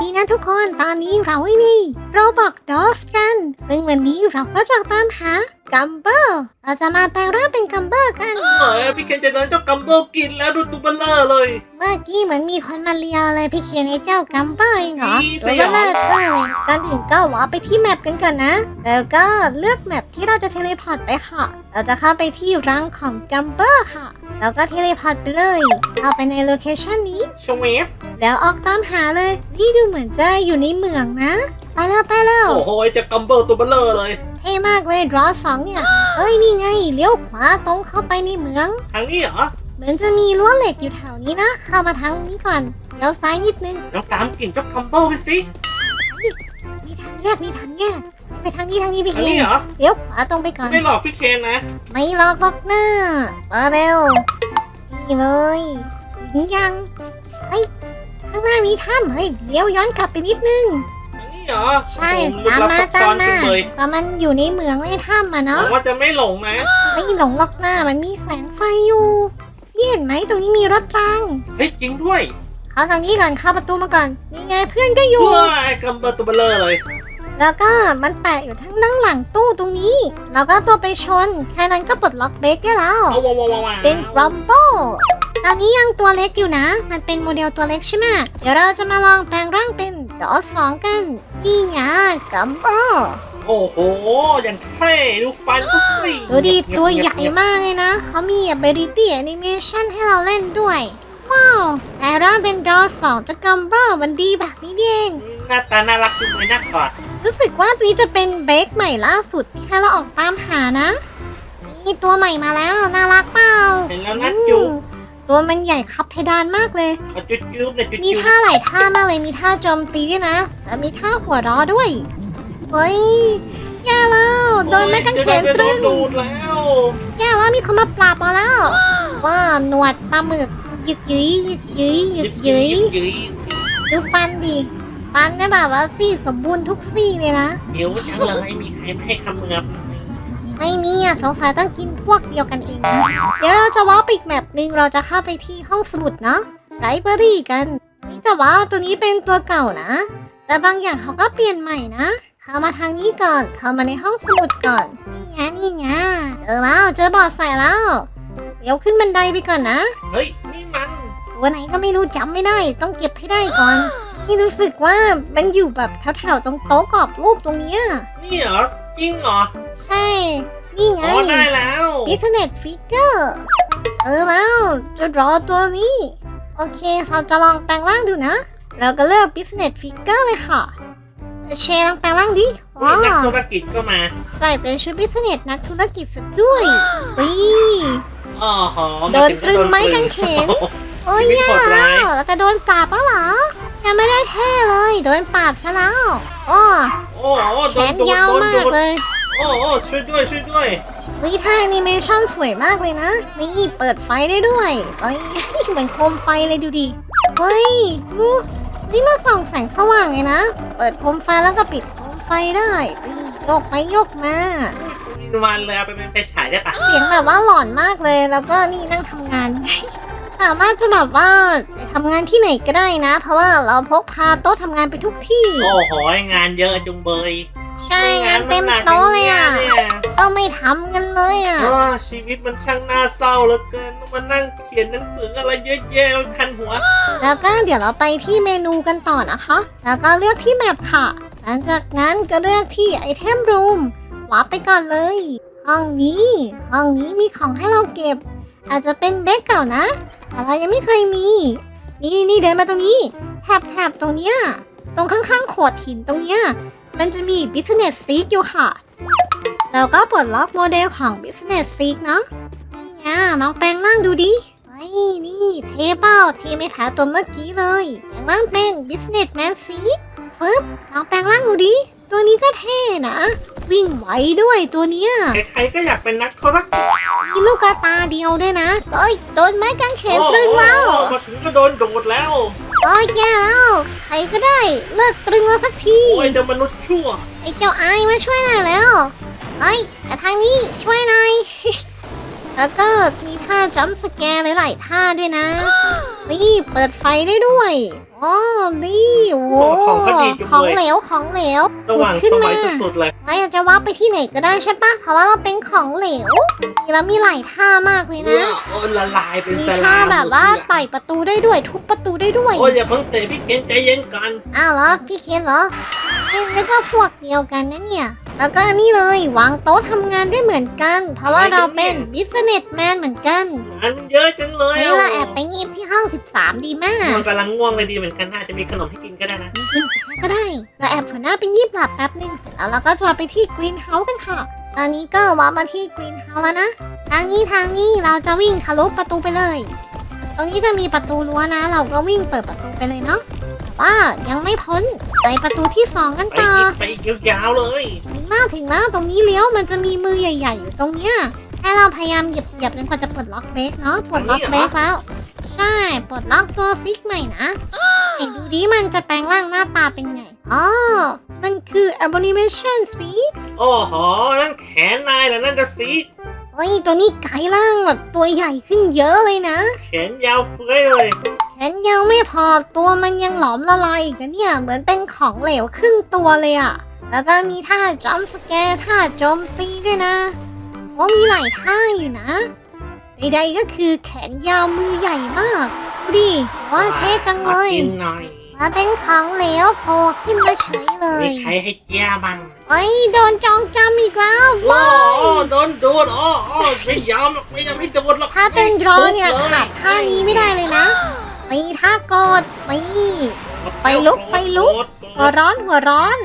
ดีนะทุกคนตอนนี้เราไอ้นี่เราบอกดอสกันซึ่งวันนี้เราก็จะตามหากัมเบอร์เราจะมาแปลงร่างเป็นกัมเบอร์กันเฮ้ยพี่เคนจะโดนเจ้ากัมโบกินแล้วดูตัวเบลเลอร์เลย เมื่อกี้เหมือนมีคนมาเลียอะไรพี่เคียนไอ้เจ้ากัมเบอร์เองเหรออีตัวสยองเบลอเท่เลยก่อนอื่นก็ว่าไปที่แมปกันก่อนนะ แล้วก็เลือกแมปที่เราจะเทเลพอร์ตไปค่ะ เราจะเข้าไปที่รังของกัมเบอร์ค่ะ แล้วก็เทเลพอร์ตไปเลย เข้าไปในโลเคชันนี้ ชเวฟ แล้วออกตามหาเลย นี่ดูเหมือนจะอยู่ในเมืองนะ ไปแล้วไปแล้ว โอ้โหเจ้ากัมโบตัวเบลเลอร์เลยเท่มากเลยดรอสองเนี่ย เอ้ยนี่ไงเลี้ยวขวาตรงเข้าไปในเมือง ทางนี้เหรอเหมือนจะมีรั้วเหล็กอยู่แถวนี้นะ เข้ามาทางนี้ก่อนเลี้ยวซ้ายนิดนึงเราตามกลิ่นเจ้ากัมโบไปสิมีทางแยกมีทางแยกไปทางนี้ทางนี้พี่ทางเคนนี้เหรอ เลี้ยวขวาตรงไปก่อน ไม่หลอกพี่เคนนะ ไม่หลอกหรอกหน้ามาเร็วนี่เลยถึงยังเฮ้ย ข้างหน้ามีถ้ำเฮ้ยเลี้ยวย้อนกลับไปนิดนึงทางนี้เหรอใช่โอ้โหลึกตามลับมาซับตาซ้อมนมาขึ้นเลยแต่มันอยู่ในเมืองในถ้ำอะหเนาะวังว่าจะไม่หลงนะ ไม่หลงล็อกหน้ามันมีแสงไฟอยู่พี่เห็นไหมตรงนี้มีรถรางเฮ้ยจริงด้วยเข้าทางนี้ก่อนเข้าประตูมาก่อนนี่ไงเพื่อนก็อยู่ ว้ายกัมโบตัวเบลเลอร์เลย แล้วก็มันแปะอยู่ทั้งด้านหลังตู้ตรงนี้ แล้วก็ตัวไปชน แค่นั้นก็ปลดล็อกเบรกได้แล้ว เอาว้าวว้าวว้าวเป็นรัมโบ้ ตอนนี้ยังตัวเล็กอยู่นะ มันเป็นโมเดลตัวเล็กใช่ไหมเดี๋ยวเราจะมาลองแปลงร่างเป็นดอสองกัน นี่ไงกัมโบ้โอ้โห อย่างเท่ดูฟันก็สิดูดิเงียบๆตัวใหญ่เงียบมากเลยนะ เขามี ability animation ให้เราเล่นด้วย ว้าวแต่ร่างเป็นดอสองจะกัมโบ้มันดีแบบนี้นี่เองๆหน้าตาน่ารักจังเลยน่ากอดรู้สึกว่าตัวนี้จะเป็นเบรกใหม่ล่าสุดที่แค่เราออกตามหานะ นี่ตัวใหม่มาแล้ว น่ารักเปล่าเห็นแล้วน่าจุ๊บอืม ตัวมันใหญ่คับเพดานมากเลยเอาจุ๊บจุ๊บเลยจุ๊บมีจุ๊บท่าหลายท่ามากเลย มีท่าโจมตีด้วยนะแล้วมีท่าหัวเร้อด้วย เฮ้ยแย่แล้วโดนแม่กังเขนตรึงโดนดูดแล้วแย่แล้วมีคนมาปราบมาแล้ว ว่าหนวดปลาหมึกหยึกหยืยหยึกหยืยหยึกหยืยยึยดูฟันดิฟันเนี่ยแบบว่าซี่สมบูรณ์ทุกซี่เลยนะ เดี๋ยวจังเลยมีใครไม่ให้คำเมือบ ไม่มีอะสงสัยต้องกินพวกเดียวกันเองนะเดี๋ยวเราจะว้าไปอีกแมปหนึ่งเราจะเข้าไปที่ห้องสมุดเนาะไรเบอรี่กันนี่แต่ว่าตัวนี้เป็นตัวเก่านะ แต่บางอย่างเขาก็เปลี่ยนใหม่นะ เข้ามาทางนี้ก่อน เข้ามาในห้องสมุดก่อน นี่ไงนี่ไงเจอแล้วเจอบอร์ดใส่แล้ว เดี๋ยวขึ้นบันไดไปก่อนนะ เฮ้ย นี่มันตัวไหนก็ไม่รู้จำไม่ได้ ต้องเก็บให้ได้ก่อน นี่รู้สึกว่ามันอยู่แบบแถวๆตรงโต๊ะกรอบรูปตรงเนี้ยนี่เหรอ จริงเหรอใช่ นี่ไง อ๋อได้แล้ว Business Figure เออแล้วจะรอตัวนี้ โอเคเราจะลองแปลงร่างดูนะ แล้วก็เลือก Business Figure เลยค่ะเชลองแปลงร่างดิว้านักวธุรกิจก็มาใส่เป็นชุด Business นักธุรกิจสุดด้วยปีอ๋อหอโดนตรึงไม้กางเขนโอ้ยชีวิตแย่โหดร้าแล้ยวแล้วจะโดนปราบปะเหรอ ยังไม่ได้เท่เลย โดนปราบซะแล้วอ้อโอ้โหแขโดนนดูดยาวโดนมาดูกดเลยโอ้โหช่วยด้วยช่วยด้วยวิท่าแอนิเมชั่นสวยมากเลยนะ นี่เปิดไฟได้ด้วยเอ้ย เหมือนโคมไฟเลยดูดิ เฮ้ยดูนี่มาส่องแสงสว่างเลยนะ เปิดโคมไฟแล้วก็ปิดโคมไฟได้นี่โยกไปโยกมาอินวันเลยเอาไปเป็นไฟฉายได้ปะเสียงแบบว่าหลอนมากเลย แล้วก็นี่นั่งทำงาน สามารถจะแบบว่าไป ทำงานที่ไหนก็ได้นะ เพราะว่าเราพกพาโต๊ะทำงานไปทุกที่ โอ้โหงานเยอะจุงเบยใช่งานเต็มโต๊ะเลยอะไม่งั้นมันหนักอย่างเงี้ยต้องไม่ทำกันเลยอะอ้อชีวิตมันช่างน่าเศร้าเหลือเกินต้องมานั่งเขียนหนังสืออะไรเยอะแยะคันหัว แล้วก็เดี๋ยวเราไปที่เมนูกันต่อนะคะ แล้วก็เลือกที่แมปค่ะ หลังจากนั้นก็เลือกที่ไอเทมรูมวาร์ปไปก่อนเลย ห้องนี้ห้องนี้มีของให้เราเก็บ อาจจะเป็นเบรกเก่านะแต่เรายังไม่เคยมี นี่นี่เดินมาตรงนี้แถบแถบตรงเนี้ยตรงข้างๆโขดหินตรงเนี้ยมันจะมี Business Seek อยู่ค่ะแล้วก็ปลดล็อกโมเดลของ Business Seek เนาะนี่ไงน้องแปลงร่างดูดิเฮ้ยนี่เทเป้าเทไม่แพ้ตัวเมื่อกี้เลยแปลงร่างเป็น Businessman Seek ปึ๊บลองแปลงร่างดูดิ ตัวนี้ก็เท่นะ วิ่งไหวด้วยตัวเนี้ยใครๆก็อยากเป็นนักธุรกิจมีลูกกระตาเดียวด้วยนะเอ้ยโดนไม้กางเขนตรึงแล้วโอ้โหมาถึงก็โดนดูดแล้วโอ้ยแย่แล้วใครก็ได้เลิกตรึงแล้วสักทีโอ้ยเจ้ามนุษย์ชั่วไอ้เจ้าไอ้มาช่วยหน่อยแล้วเฮ้ยแต่ทางนี้ช่วยหน่อยแล้วก็มีท่าจัมป์สแกร์หลายๆท่าด้วยนะนี่เปิดไฟได้ด้วย อ๋อนี่โว้โอ้ของของเขาดีจังของเลยเหลวของเหลวสว่างขึ้นสมาวัยสุดๆเลย เราอยากจะว่าไปที่ไหนก็ได้ใช่ปะเพราะว่าเราเป็นของเหลวแล้วมีหลายท่ามากเลยเนี่นะยโอ้ละลายเป็นมีสท่าลามแบบว่าหมดเลยไต่ประตูได้ด้วย ทุบประตูได้ด้วย โอ้ยอย่าเพิ่งเตะพี่เคนใจเย็นก่อน อ้าวเหรอพี่เคนเหรอเคนนึกว่าพวกเดียวกันนะเนี่ย แล้วก็นี่เลยวางโต๊ะทำงานได้เหมือนกัน เพราะว่าเราเป็น business man เหมือนกันงานมันเยอะจังเลยเฮ้ยเราแอบไปงีบที่ห้อง 13 ดีมากมันกำลังง่วงเลยดีเหมือนกันน่าจะมีขนมให้กินก็ได้นะก็ได้เราแอบหัวหน้าไปงีบหลับแป๊บหนึงเสร็จแล้วเราก็จะไปที่ green house กันค่ะตอนนี้ก็ว่ามาที่ green house แล้วนะทางนี้ทางนี้เราจะวิ่งทะลุประตูไปเลย ตรงนี้จะมีประตูรั้วนะ เราก็วิ่งเปิดประตูไปเลยเนาะแต่ ว่ายังไม่พ้นไปประตูที่สองกันไปต่ออีกไปอีกยาวๆเลยถึงหน้าถึงแล้วตรงนี้เลี้ยวมันจะมีมือใหญ่ๆอยู่ตรงเนี้ยให้เราพยายามเหยียบเหยียบจนกว่าจะปลดล็อกเบรกเนาะปลดล็อกเบรกแล้ว ใช่ปลดล็อกตัวซิกใหม่นะไหนดูดิมันจะแปลงร่างหน้าตาเป็นไงอ๋อมันคือ abomination สิโอ้โหนั่นแขนนายเหรอนั่นจะสีเฮ้ยตัวนี้กลายร่างแบบตัวใหญ่ขึ้นเยอะเลยนะ แขนยาวเฟ้ยเลย แขนยังไม่พอตัวมันยังหลอมละลายอีกนะเนี่ย เหมือนเป็นของเหลวครึ่งตัวเลยอะแล้วก็มีท่าจอมสแกร์ท่าโจมตีด้วยนะโอ้มีหลายท่าอยู่นะใดๆก็คือแขนยาวมือใหญ่มากดูดิว่าเท่จังเลขอยกินหน่อยมาเป็นของเหลวโผล่ขึ้นมาเฉยเลมียใครให้เจ้าบ้างเฮ้ยโดนจองจำอีกแล้วโอ้โอ้โดนดูดโอ้โอ้ไม่ยอมหรอกไม่ยอมให้โดนหรอกถ้าเป็นดรอเนี่ยทุบลขาดท่านี้ไม่ได้เลยนะ มีท่าโกรธมีไฟลุกไฟลุกหัวร้อนหัวร้อน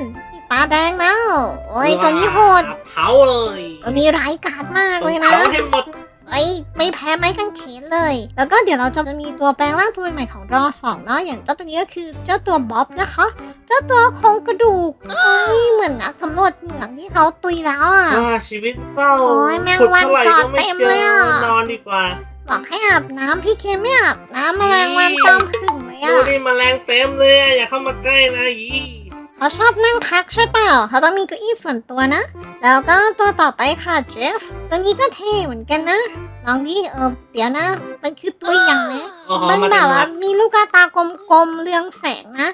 ตาแดงแล้ว โอ้ยตัวนี้โหดเผาเลยตัวนี้ร้ายกาจมากเลยนะเผาให้หมดไอ้ยไม่แพ้ไม้กางเขนเลย แล้วก็เดี๋ยวเราจะมีตัวแปลงร่างตัวใหม่ของรอสองเนาะ อย่างเจ้าตัวนี้ก็คือเจ้าตัวบ๊อบนะคะ เจ้าตัวโครงกระดูกเอ้ยเหมือนนักสำรวจเหมืองที่เขาตุยแล้วอะอ่าชีวิตเศร้าโอ้ยแมงขุดวันเท่าไหร่ก็ไม่เกาะเต็มเจเลยออะนอนดีกว่า บอกให้อาบน้ำพี่เคไม่อาบน้ำแมลงวันตอมผึ่งเลยดูอะดิแมลงเต็มเลยอะอย่าเข้ามาใกล้นะยีเขาชอบนั่งพักใช่เปล่าเขาต้องมีเก้าอี้ส่วนตัวนะ แล้วก็ตัวต่อไปค่ะเจฟตัวนี้ก็เท่เหมือนกันนะลองดิเออเดี๋ยวนะ มันคือตัวอย่างนะอ๋อมันมาแบจากบไหนว่ามีลูกตากลมๆเรืองแสงนะ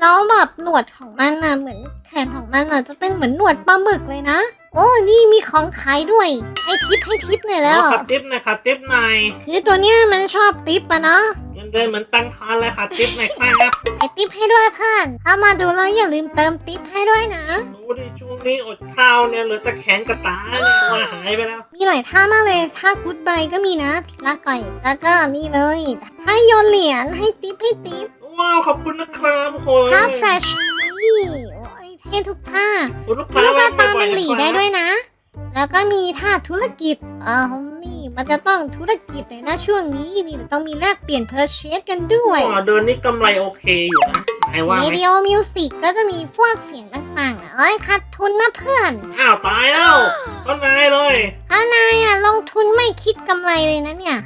แล้วแบบหนวดของมันน่ะเหมือนแขนของมันน่ะจะเป็นเหมือนหนวดปลาหมึกเลยนะ โอ้นี่มีของขายด้วย ให้ทิปให้ทิปหน่อยอ๋แล้อวขัดติ๊บหน่อยขัดติ๊บหน่อยคือตัวเนี้ยมันชอบทิปอะเนาะเงินเดือนเหมือนตังค์ทอนเลยขัดติ๊บหน่อยครับไอทิปให้ด้วยเพื่อนถ้ามาดูแล้วอย่าลืมเติมทิปให้ด้วยนะดูดิช่วงนี้อดข้าวเนี่ยเหลือแต่แขนกับตาเนี่ยว่าหายไปแล้ว มีหลายท่ามากเลยท่ากูดบายก็มีนะลาก่อย แล้วก็นี่เลยให้โยนเหรียญให้ทิปให้ทิปว้าวขอบคุณนะครับโอ้โห ท่าแฟรชนี่โอ้ย เท่ทุกท่าคุณลูกลูค้ากแวะตาบ่มัอยนๆหลีนะได้คด้รัวบยนะ แล้วก็มีท่าธุรกิจเออนี่มันจะต้องธุรกิจเลยนะช่วงนี้นี่ต้องมีแลกเปลี่ยนเพอร์เชสกันด้วยอ๋อเดินนี่กำไรโอเคอยู่นะนายว่าเรไหมดิโอมิวสิกก็จะมีพวกเสียงต่างๆอะเอ้ยขาดทุนนะเพื่อน อ้าวตายแล้วก็นายเลยถ้านายอะลงทุนไม่คิดกำไรเลยนะเนี่ย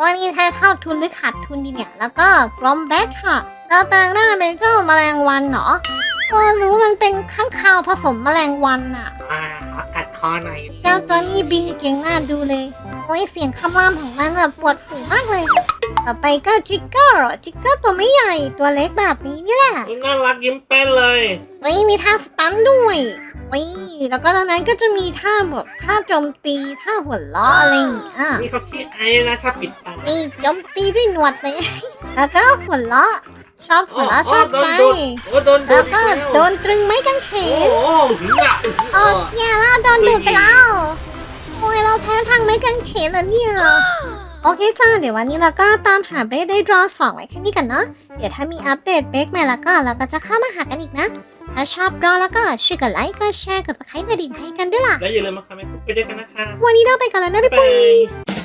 วันนี้ถ้าเท่าทุนหรือขาดทุนดีเนี่ย แล้วก็กลอมแบทค่ะเราแปลงหน้าเป็นเจ้าแมลงวันเห รอก็รู้มันเป็นข้างคาวผสมแมลงวันอะอ่าขอกัดคอหน่อยเจ้าตัวนี้บินเก่งน่าดูเลย โอ้ยเสียงคำรามของมันแบบปวดหูมากเลย ต่อไปก็จิกเกอร์จิกเกอร์ตัวไม่ใหญ่ตัวเล็กแบบนี้นี่แหละอุ๊ยน่ารักยิ้มแป้นเลยเฮ้ยมีท่าสตันด้วยเฮ้ยแล้วก็ตอนนั้นก็จะมีท่าแบบท่าโจมตีท่าหัวล้ออะไรอย่างเงี้ย นี่เขาขี้ไอ้นะชอบปิดตานี่โจมตีด้วยหนวดเลย แล้วก็หัวล้อ ชอบหัวล้อชอบโดนใจดูดโอ้โดนดูแล้วดอีก็แล้วโดนตรึงไม้กางเขโอ้น โหหึงอะเออแย่แล้วโดนดูดไปแล้วโอ้ยเราแพ้ทางไม้กางเขนแล้วเนี่ย โอเคจ้า เดี๋ยววันนี้เราก็ตามหาเบสได้รอสองไว้แค่นี้กันเนาะ เดี๋ยวถ้ามีอัปเดตเบสใหม่แล้วก็เราก็จะเข้ามาหากันอีกนะ ถ้าชอบรอแล้วก็ช่วยกดไลค์ กดแชร์ กดติดตามกระดิ่งให้กันด้วยล่ะ แล้วอย่าลืมมาคอมเมนต์พูดคุยด้วยกันนะคะวันนี้เราไปกันแล้วนะบ๊าบ๊ายยบายบาย